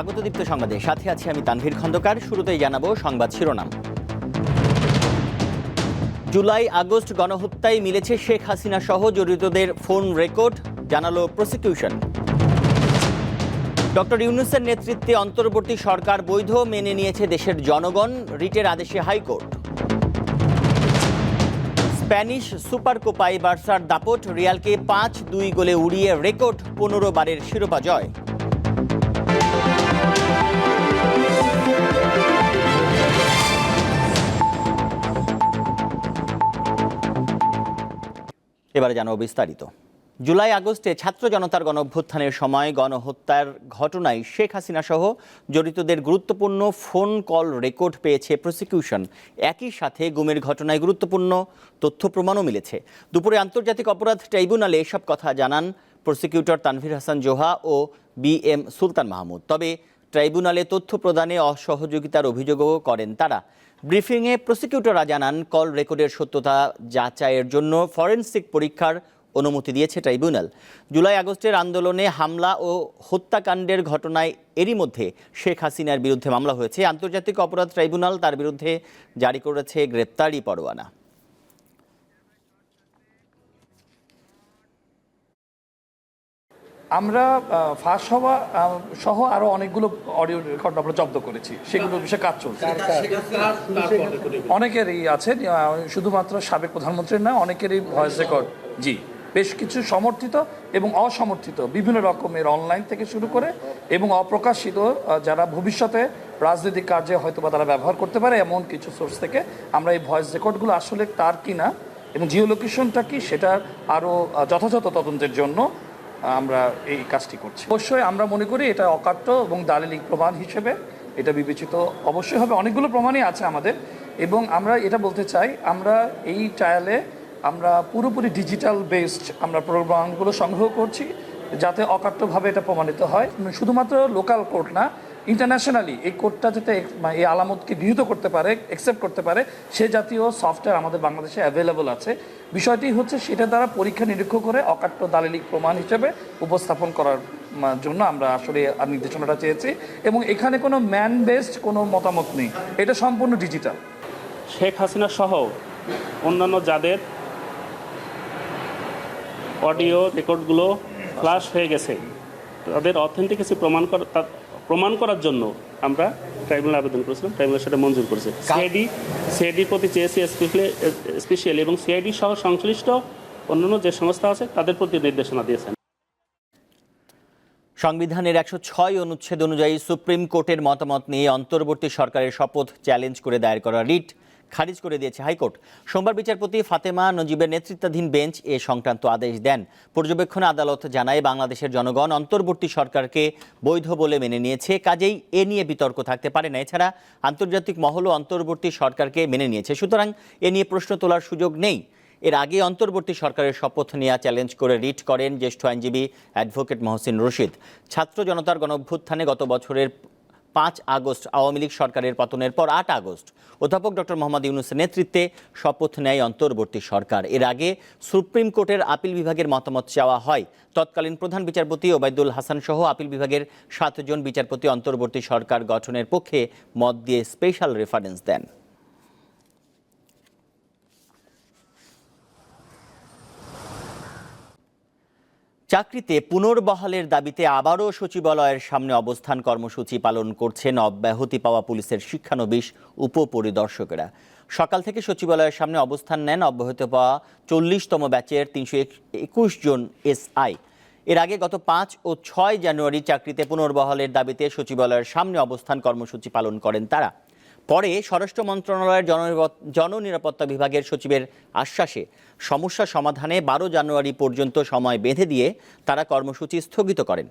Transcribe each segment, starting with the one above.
স্বাগত দীপ্ত সংবাদে। সাথে আছি আমি তানভীর খন্দকার। শুরুতেই জানাব সংবাদ শিরোনাম। জুলাই আগস্ট গণহত্যায় মিলেছে শেখ হাসিনা সহ জড়িতদের ফোন রেকর্ড, জানালো প্রসিকিউশন। ডক্টর ইউনুসের নেতৃত্বে অন্তর্বর্তী সরকার বৈধ মেনে নিয়েছে দেশের জনগণ, রিটের আদেশে হাইকোর্ট। স্প্যানিশ সুপার কোপায় বার্সার দাপট, রিয়ালকে পাঁচ দুই গোলে উড়িয়ে রেকর্ড, পনেরো বারের শিরোপা জয়। এবারে জানাব বিস্তারিত। জুলাই আগস্টে ছাত্র জনতার গণঅভ্যুত্থানের সময় গণহত্যার ঘটনায় শেখ হাসিনা সহ জড়িতদের গুরুত্বপূর্ণ ফোন কল রেকর্ড পেয়েছে প্রসিকিউশন। একই সাথে গুমের ঘটনায় গুরুত্বপূর্ণ তথ্য প্রমাণও মিলেছে। দুপুরে আন্তর্জাতিক অপরাধ ট্রাইব্যুনালে এসব কথা জানান প্রসিকিউটর তানভীর হাসান জোহা ও বি এম সুলতান মাহমুদ। তবে ট্রাইব্যুনালে তথ্য প্রদানে অসহযোগিতার অভিযোগও করেন তারা। ব্রিফিংয়ে প্রসিকিউটররা জানান, কল রেকর্ডের সত্যতা যাচাইয়ের জন্য ফরেন্সিক পরীক্ষার অনুমতি দিয়েছে ট্রাইব্যুনাল। জুলাই আগস্টের আন্দোলনে হামলা ও হত্যাকাণ্ডের ঘটনায় এরই মধ্যে শেখ হাসিনার বিরুদ্ধে মামলা হয়েছে। আন্তর্জাতিক অপরাধ ট্রাইব্যুনাল তার বিরুদ্ধে জারি করেছে গ্রেপ্তারি পরোয়ানা। আমরা ফাঁস হওয়া সহ আরও অনেকগুলো অডিও রেকর্ড আমরা জব্দ করেছি। সেগুলো বিষয়ে কাজ চলছে। অনেকেরই আছে শুধুমাত্র সাবেক প্রধানমন্ত্রীর না অনেকেরই ভয়েস রেকর্ড জি। বেশ কিছু সমর্থিত এবং অসমর্থিত বিভিন্ন রকমের অনলাইন থেকে শুরু করে এবং অপ্রকাশিত যারা ভবিষ্যতে রাজনৈতিক কার্যে হয়তো বা তারা ব্যবহার করতে পারে এমন কিছু সোর্স থেকে আমরা এই ভয়েস রেকর্ডগুলো আসলে তার কিনা এবং জিও লোকেশনটা কি সেটার আরও যথাযথ তদন্তের জন্য আমরা এই কাজটি করছি। অবশ্যই আমরা মনে করি এটা অকাট্য এবং দালিলিক প্রমাণ হিসেবে এটা বিবেচিত। অবশ্যই হবে, অনেকগুলো প্রমাণই আছে আমাদের এবং আমরা এটা বলতে চাই, আমরা এই ট্রায়ালে আমরা পুরোপুরি ডিজিটাল বেসড আমরা প্রমাণগুলো সংগ্রহ করছি। যাতে অকাট্যভাবে এটা প্রমাণিত হয়। শুধুমাত্র লোকাল কোর্ট না ইন্টারন্যাশনালি এই কোর্টটা যাতে এই আলামতকে গৃহীত করতে পারে অ্যাকসেপ্ট করতে পারে, সে জাতীয় সফটওয়্যার আমাদের বাংলাদেশে অ্যাভেলেবল আছে। বিষয়টি হচ্ছে সেটা দ্বারা পরীক্ষা নিরীক্ষা করে অকাট্য দালিলিক প্রমাণ হিসেবে উপস্থাপন করার জন্য আমরা আসলে নির্দেশনাটা চেয়েছি এবং এখানে কোনো ম্যান বেসড কোনো মতামত নেই। এটা সম্পূর্ণ ডিজিটাল শেখ হাসিনা সহ অন্যান্য যাদের অডিও রেকর্ডগুলো ফ্লাশ হয়ে গেছে। তাদের অথেন্টিকেসি প্রমাণ করা প্রমাণ করার জন্য আমরা ট্রাইব্যুনাল আবেদন করেছিলাম ট্রাইব্যুনাল সেটা মঞ্জুর করেছে। সিআইডি সিআইডির প্রতি চেয়েছি স্পেশালি এবং সিআইডি সহ সংশ্লিষ্ট অন্যান্য যে সংস্থা আছে তাদের প্রতি নির্দেশনা দিয়েছেন। সংবিধানের একশো ছয় অনুচ্ছেদ অনুযায়ী সুপ্রিম কোর্টের মতামত নিয়ে অন্তর্বর্তী সরকারের শপথ চ্যালেঞ্জ করে দায়ের করা রিট। খারিজ করে দিয়েছে হাইকোর্ট। সোমবার বিচারপতি ফাতেমা নজিবের নেতৃত্বাধীন বেঞ্চ এ সংক্রান্ত আদেশ দেন। পর্যবেক্ষণে আদালত জানায়, বাংলাদেশের জনগণ অন্তর্বর্তী সরকারকে বৈধ বলে মেনে নিয়েছে, কাজেই এ নিয়ে বিতর্ক থাকতে পারে না। এছাড়া আন্তর্জাতিক মহলও অন্তর্বর্তী সরকারকে মেনে নিয়েছে। সুতরাং এ নিয়ে প্রশ্ন তোলার সুযোগ নেই। এর আগে অন্তর্বর্তী সরকারের শপথ নেওয়া চ্যালেঞ্জ করে রিট করেন জ্যেষ্ঠ আইনজীবী অ্যাডভোকেট মহসিন রশিদ। ছাত্র জনতার গণঅভ্যুত্থানে গত বছরের পাঁচ আগস্ট আওয়ামী লীগ সরকারের পতনের পর আট আগস্ট। অধ্যাপক ডক্টর মোহাম্মদ ইউনুসের নেতৃত্বে শপথ নেয় অন্তর্বর্তী সরকার। এর আগে সুপ্রিম কোর্টের আপিল বিভাগের মতামত চাওয়া হয়। তৎকালীন প্রধান বিচারপতি ওবায়দুল হাসান সহ আপিল বিভাগের সাতজন বিচারপতি অন্তর্বর্তী সরকার গঠনের পক্ষে মত দিয়ে স্পেশাল রেফারেন্স দেন। চাকরিতে পুনর্বহালের দাবিতে আবারও সচিবালয়ের সামনে অবস্থান কর্মসূচি পালন করছেন অব্যাহতি পাওয়া পুলিশের শিক্ষানবিশ উপপরিদর্শকেরা। সকাল থেকে সচিবালয়ের সামনে অবস্থান নেন অব্যাহতি পাওয়া চল্লিশতম ব্যাচের তিনশো একুশ জন এসআই। এর আগে গত পাঁচ ও ছয় জানুয়ারি চাকরিতে পুনর্বহালের দাবিতে সচিবালয়ের সামনে অবস্থান কর্মসূচি পালন করেন তারা। পরে স্বরাষ্ট্র মন্ত্রণালয়ের জননিরাপত- জননিরাপত্তা বিভাগের সচিবের আশ্বাসে সমস্যা সমাধানে বারো জানুয়ারি পর্যন্ত সময় বেঁধে দিয়ে তারা কর্মসূচি স্থগিত করেন।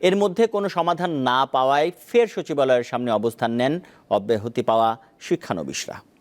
এর মধ্যে কোনো সমাধান না পাওয়ায় ফের সচিবালয়ের সামনে অবস্থান নেন অব্যাহতি পাওয়া শিক্ষানবিশরা।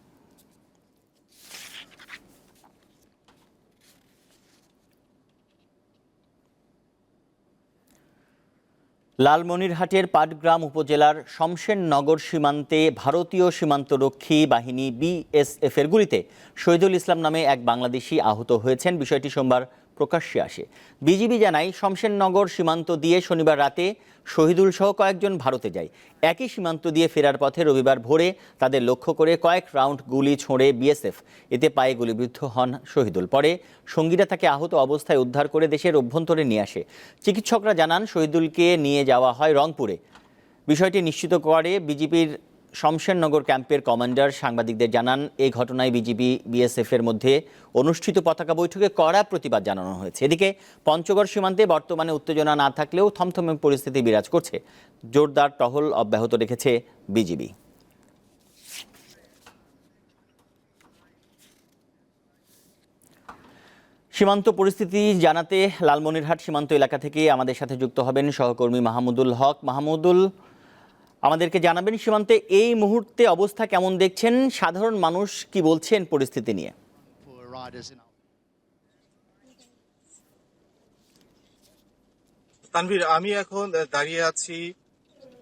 লালমনিরহাটের পাটগ্রাম উপজেলার শমশেরনগর সীমান্তে ভারতীয় সীমান্তরক্ষী বাহিনী বিএসএফ এর গুলিতে শহীদুল ইসলাম নামে এক বাংলাদেশি আহত হয়েছেন। বিষয়টি সোমবার প্রকাশ্যে আসে। বিজিবি জানায়, শমশেরনগর সীমান্ত দিয়ে শনিবার রাতে শহীদুল সহ কয়েকজন ভারতে যায়। একই সীমান্ত দিয়ে ফেরার পথে রবিবার ভোরে তাদের লক্ষ্য করে কয়েক রাউন্ড গুলি ছোঁড়ে বিএসএফ। এতে পায়ে গুলিবিদ্ধ হন শহীদুল। পরে সঙ্গীরা তাকে আহত অবস্থায় উদ্ধার করে দেশের অভ্যন্তরে নিয়ে আসে। চিকিৎসকরা জানান, শহীদুলকে নিয়ে যাওয়া হয় রংপুরে। বিষয়টি নিশ্চিত করে বিজেপির শমশেরনগর ক্যাম্পের কমান্ডার সাংবাদিকদের জানান, এই ঘটনায় বিজিবি বিএসএফ এর মধ্যে অনুষ্ঠিত পতাকা বৈঠকে কড়া প্রতিবাদ জানানো হয়েছে। এদিকে পঞ্চগড় সীমান্তে বর্তমানে উত্তেজনা না থাকলেও থমথমে পরিস্থিতি বিরাজ করছে। জোরদার টহল অব্যাহত রেখেছে বিজিবি। সীমান্ত পরিস্থিতি জানাতে লালমনিরহাট সীমান্ত এলাকা থেকে আমাদের সাথে যুক্ত হবেন সহকর্মী মাহমুদুল হক। মাহমুদুল আমাদেরকে জানাবেন সীমান্তে এই মুহূর্তে অবস্থা কেমন দেখছেন? সাধারণ মানুষ কি বলছেন পরিস্থিতি নিয়ে? তানভীর, আমি এখন দাঁড়িয়ে আছি।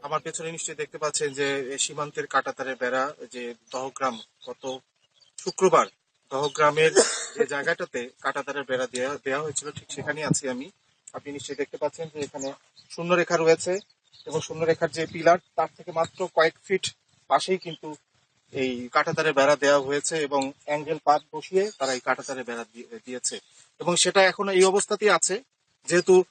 আমার পেছনে নিশ্চয়ই দেখতে পাচ্ছেন যে সীমান্তের কাটাতারের বেড়া, যে দহগ্রাম, গত শুক্রবার দহগ্রামের যে জায়গাটাতে কাটাতারের বেড়া দেওয়া দেওয়া হয়েছিল, ঠিক সেখানেই আছি আমি। আপনি নিশ্চয়ই দেখতে পাচ্ছেন যে এখানে শূন্য রেখা রয়েছে। এবং শূন্যরেখার যে পিলার, তার থেকে মাত্র কয়েক ফিট পাশেই কিন্তু এই কাটাতারের বেড়া দেওয়া হয়েছে এবং অ্যাঙ্গেল পাত বসিয়ে তারা এই কাটাতারের বেড়া দিয়ে- দিয়েছে। এবং সেটা এখনও এই অবস্থাতেই আছে। যেহেতু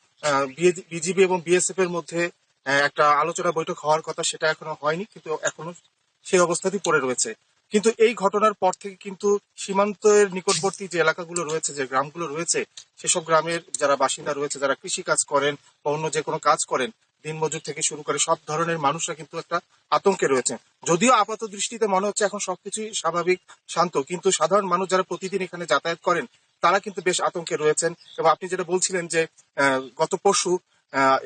বিজিবি এবং বিএসএফ এর মধ্যে একটা আলোচনা বৈঠক হওয়ার কথা সেটা এখনও হয়নি, কিন্তু এখনও সেই অবস্থাতেই পড়ে রয়েছে। কিন্তু এই ঘটনার পর থেকে কিন্তু সীমান্তের নিকটবর্তী যে এলাকাগুলো রয়েছে, যে গ্রামগুলো রয়েছে, সেসব গ্রামের যারা বাসিন্দা রয়েছে, যারা কৃষি কাজ করেন বা অন্য যে কোনো কাজ করেন দিনমজুর থেকে শুরু করে সব ধরনের মানুষরা কিন্তু একটা আতঙ্কে রয়েছে। যদিও আপাত দৃষ্টিতে মনে হচ্ছে এখন সবকিছুই স্বাভাবিক, শান্ত, কিন্তু সাধারণ মানুষ যারা প্রতিদিন এখানে যাতায়াত করেন, তারা কিন্তু বেশ আতঙ্কে রয়েছেন এবং আপনি যেটা বলছিলেন যে গত পরশু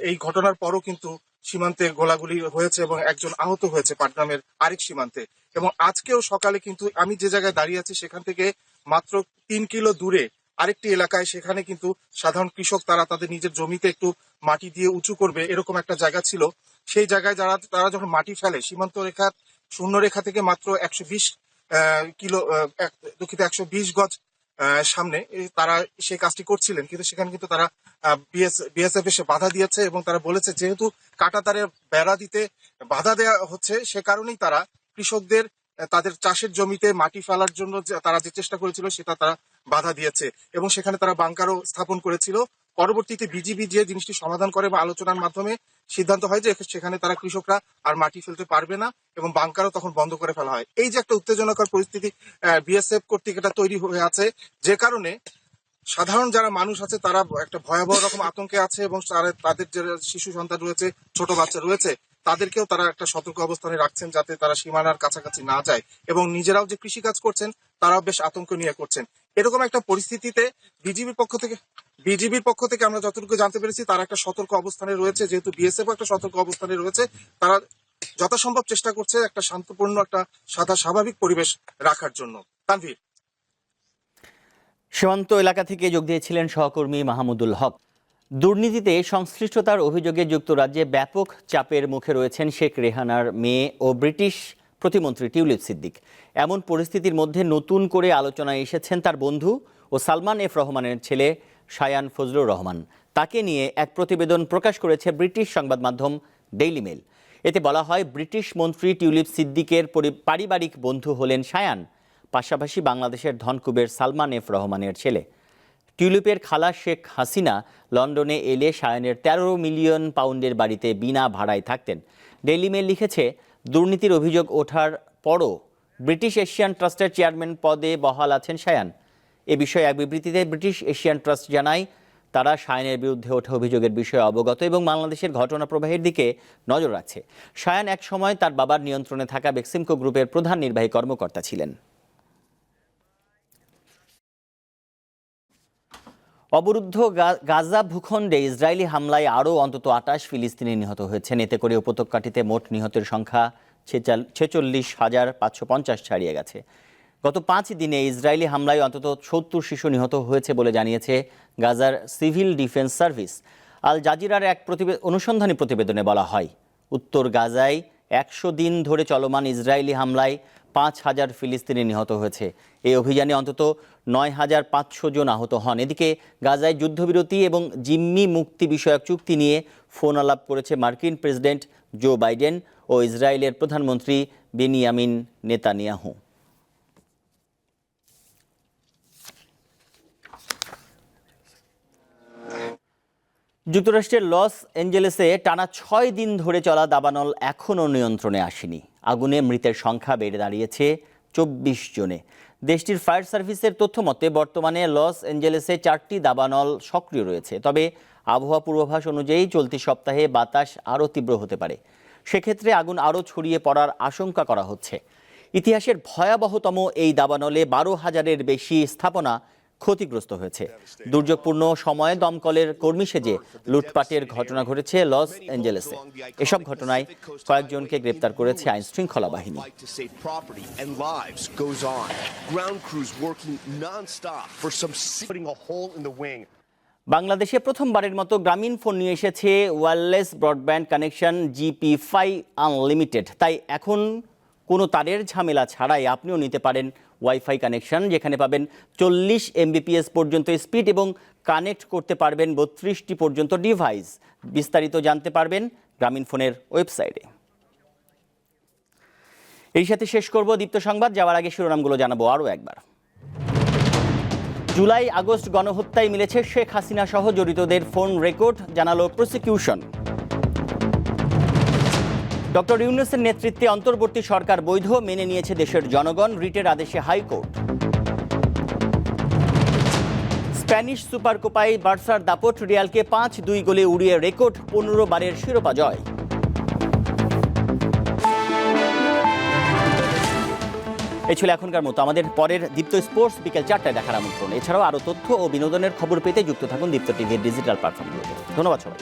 এই ঘটনার পরও কিন্তু সীমান্তে গোলাগুলি হয়েছে এবং একজন আহত হয়েছে পাটগ্রামের আরেক সীমান্তে। এবং আজকেও সকালে কিন্তু আমি যে জায়গায় দাঁড়িয়ে আছি সেখান থেকে মাত্র তিন কিলো দূরে আরেকটি এলাকায় সেখানে কিন্তু সাধারণ কৃষক তারা তাদের নিজের জমিতে একটু মাটি দিয়ে উঁচু করবে এরকম একটা জায়গা ছিল। সেই জায়গায় যারা, তারা যখন মাটি ফেলে, সীমান্ত রেখার শূন্য রেখা থেকে মাত্র একশো বিশ কিলো দুঃখিত একশো বিশ গজ সামনে তারা সেই কাজটি করছিলেন। কিন্তু সেখানে কিন্তু তারা বিএসএফ এসে বাধা দিয়েছে এবং তারা বলেছে যেহেতু কাটাতারে বেড়া দিতে বাধা দেওয়া হচ্ছে, সে কারণেই তারা কৃষকদের তাদের চাষের জমিতে মাটি ফেলার জন্য তারা যে চেষ্টা করেছিল সেটা তারা বাধা দিয়েছে। এবং সেখানে তারা বাংকারও স্থাপন করেছিল। পরবর্তীতে বিজিবি যে জিনিসটি সমাধান করে বা আলোচনার মাধ্যমে সিদ্ধান্ত হয় যে সেখানে তারা কৃষকরা আর মাটি ফেলতে পারবে না এবং বাংকারও তখন বন্ধ করে ফেলা হয়। এই যে একটা উত্তেজনাকর পরিস্থিতি বিএসএফ কর্তৃক এটা তৈরি হয়ে আছে যে কারণে সাধারণ যারা মানুষ আছে তারা একটা ভয়াবহ রকম আতঙ্কে আছে এবং তাদের যে শিশু সন্তান রয়েছে, ছোট বাচ্চা রয়েছে তাদেরকেও তারা একটা সতর্ক অবস্থানে রাখছেন যাতে তারা সীমানার কাছাকাছি না যায় এবং নিজেরাও যে কৃষি কাজ করছেন, তারাও বেশ আতঙ্ক নিয়ে করছেন। এরকম একটা পরিস্থিতিতে বিজিবির পক্ষ থেকে, বিজিবির পক্ষ থেকে আমরা যতটুকু জানতে পেরেছি, তারা একটা সতর্ক অবস্থানে রয়েছে, যেহেতু বিএসএফ একটা সতর্ক অবস্থানে রয়েছে, তারা যথাসম্ভব চেষ্টা করছে একটা শান্তপূর্ণ, একটা সাদা স্বাভাবিক পরিবেশ রাখার জন্য। তানভীর। সীমান্ত এলাকা থেকে যোগ দিয়েছিলেন সহকর্মী মাহমুদুল হক। দুর্নীতিতে সংশ্লিষ্টতার অভিযোগে যুক্তরাজ্যে ব্যাপক চাপের মুখে রয়েছেন শেখ রেহানার মেয়ে ও ব্রিটিশ প্রতিমন্ত্রী টিউলিপ সিদ্দিক। এমন পরিস্থিতির মধ্যে নতুন করে আলোচনায় এসেছেন তার বন্ধু ও সালমান এফ রহমানের ছেলে শায়ান ফজলুর রহমান। তাকে নিয়ে এক প্রতিবেদন প্রকাশ করেছে ব্রিটিশ সংবাদ মাধ্যম ডেইলি মেল এতে বলা হয়, ব্রিটিশ মন্ত্রী টিউলিপ সিদ্দিকের পারিবারিক বন্ধু হলেন শায়ান। পাশাপাশি বাংলাদেশের ধনকুবের সালমান এফ রহমানের ছেলে। টিউলিপের খালা শেখ হাসিনা লন্ডনে এলে সায়নের তেরো মিলিয়ন পাউন্ডের বাড়িতে বিনা ভাড়ায় থাকতেন। ডেইলি মেল লিখেছে, দুর্নীতির অভিযোগ ওঠার পরও ব্রিটিশ এশিয়ান ট্রাস্টের চেয়ারম্যান পদে বহাল আছেন সায়ান। এ বিষয়ে এক বিবৃতিতে ব্রিটিশ এশিয়ান ট্রাস্ট জানায়, তারা সায়নের বিরুদ্ধে ওঠা অভিযোগের বিষয়ে অবগত এবং বাংলাদেশের ঘটনা প্রবাহের দিকে নজর রাখছে। সায়ান এক সময় তার বাবার নিয়ন্ত্রণে থাকা বেক্সিমকো গ্রুপের প্রধান নির্বাহী কর্মকর্তা ছিলেন। অবরুদ্ধ গাজা ভূখণ্ডে ইসরায়েলি হামলায় আরও অন্তত আটাশ ফিলিস্তিনি নিহত হয়েছেন। এতে করে উপত্যকাটিতে মোট নিহতের সংখ্যা ছেচল্লিশ হাজার পাঁচশো পঞ্চাশ ছাড়িয়ে গেছে। গত পাঁচ দিনে ইসরায়েলি হামলায় অন্তত সত্তর শিশু নিহত হয়েছে বলে জানিয়েছে গাজার সিভিল ডিফেন্স সার্ভিস। আল জাজিরার এক অনুসন্ধানী প্রতিবেদনে বলা হয়, উত্তর গাজায় একশো দিন ধরে চলমান ইসরায়েলি হামলায় পাঁচ হাজার ফিলিস্তিনি নিহত হয়েছে। এই অভিযানে অন্তত নয় হাজার পাঁচশো জন আহত হন। এদিকে গাজায় যুদ্ধবিরতি এবং জিম্মি মুক্তি বিষয়ক চুক্তি নিয়ে ফোন আলাপ করেছে মার্কিন প্রেসিডেন্ট জো বাইডেন ও ইসরায়েলের প্রধানমন্ত্রী বেনিয়ামিন নেতানিয়াহু। যুক্তরাষ্ট্রের লস অ্যাঞ্জেলেসে টানা ছয় দিন ধরে চলা দাবানল এখনও নিয়ন্ত্রণে আসেনি। আগুনে মৃতের সংখ্যা বেড়ে দাঁড়িয়েছে চব্বিশ জনে। দেশটির ফায়ার সার্ভিসের তথ্য মতে, বর্তমানে লস অ্যাঞ্জেলেসে চারটি দাবানল সক্রিয় রয়েছে। তবে আবহাওয়া পূর্বাভাস অনুযায়ী চলতি সপ্তাহে বাতাস আরও তীব্র হতে পারে। সেক্ষেত্রে আগুন আরও ছড়িয়ে পড়ার আশঙ্কা করা হচ্ছে। ইতিহাসের ভয়াবহতম এই দাবানলে বারো হাজারের বেশি স্থাপনা ক্ষতিগ্রস্ত হয়েছে। দুর্যোগপূর্ণ সময়ে দমকলের কর্মী সেজে লুটপাটের ঘটনা ঘটেছে লস অ্যাঞ্জেলেসে এসব ঘটনায় কয়েকজনকে গ্রেপ্তার করেছে আইন শৃঙ্খলা বাহিনী। বাংলাদেশে প্রথমবারের মতো গ্রামীণ ফোন নিয়ে এসেছে wireless broadband connection GP fi unlimited. তাই এখন কোনো তারের ঝামেলা ছাড়াই আপনিও নিতে পারেন ওয়াইফাই কানেকশন যেখানে পাবেন চল্লিশ এমবিপিএস পর্যন্ত স্পিড এবং কানেক্ট করতে পারবেন বত্রিশটি পর্যন্ত ডিভাইস বিস্তারিত জানতে পারবেন গ্রামীণ ফোনের ওয়েবসাইটে এই সাথে শেষ করব দীপ্ত সংবাদ, যাওয়ার আগে শিরোনামগুলো জানাব আরও একবার। জুলাই আগস্ট গণহত্যায় মিলেছে শেখ হাসিনা সহ জড়িতদের ফোন রেকর্ড, জানালো প্রসিকিউশন ডক্টর ইউনুসের নেতৃত্বে অন্তর্বর্তী সরকার বৈধ মেনে নিয়েছে দেশের জনগণ, রিটের আদেশে হাইকোর্ট। স্প্যানিশ সুপার কোপায় বার্সার দাপট রিয়ালকে পাঁচ দুই গোলে উড়িয়ে রেকর্ড পনেরো বারের শিরোপা জয়। এই ছিল এখনকার মতো। আমাদের পরের দীপ্ত স্পোর্টস বিকেল চারটায় দেখার আমন্ত্রণ। এছাড়াও আরও তথ্য ও বিনোদনের খবর পেতে যুক্ত থাকুন দীপ্ত টিভির ডিজিটাল প্ল্যাটফর্মগুলোতে। ধন্যবাদ সবাই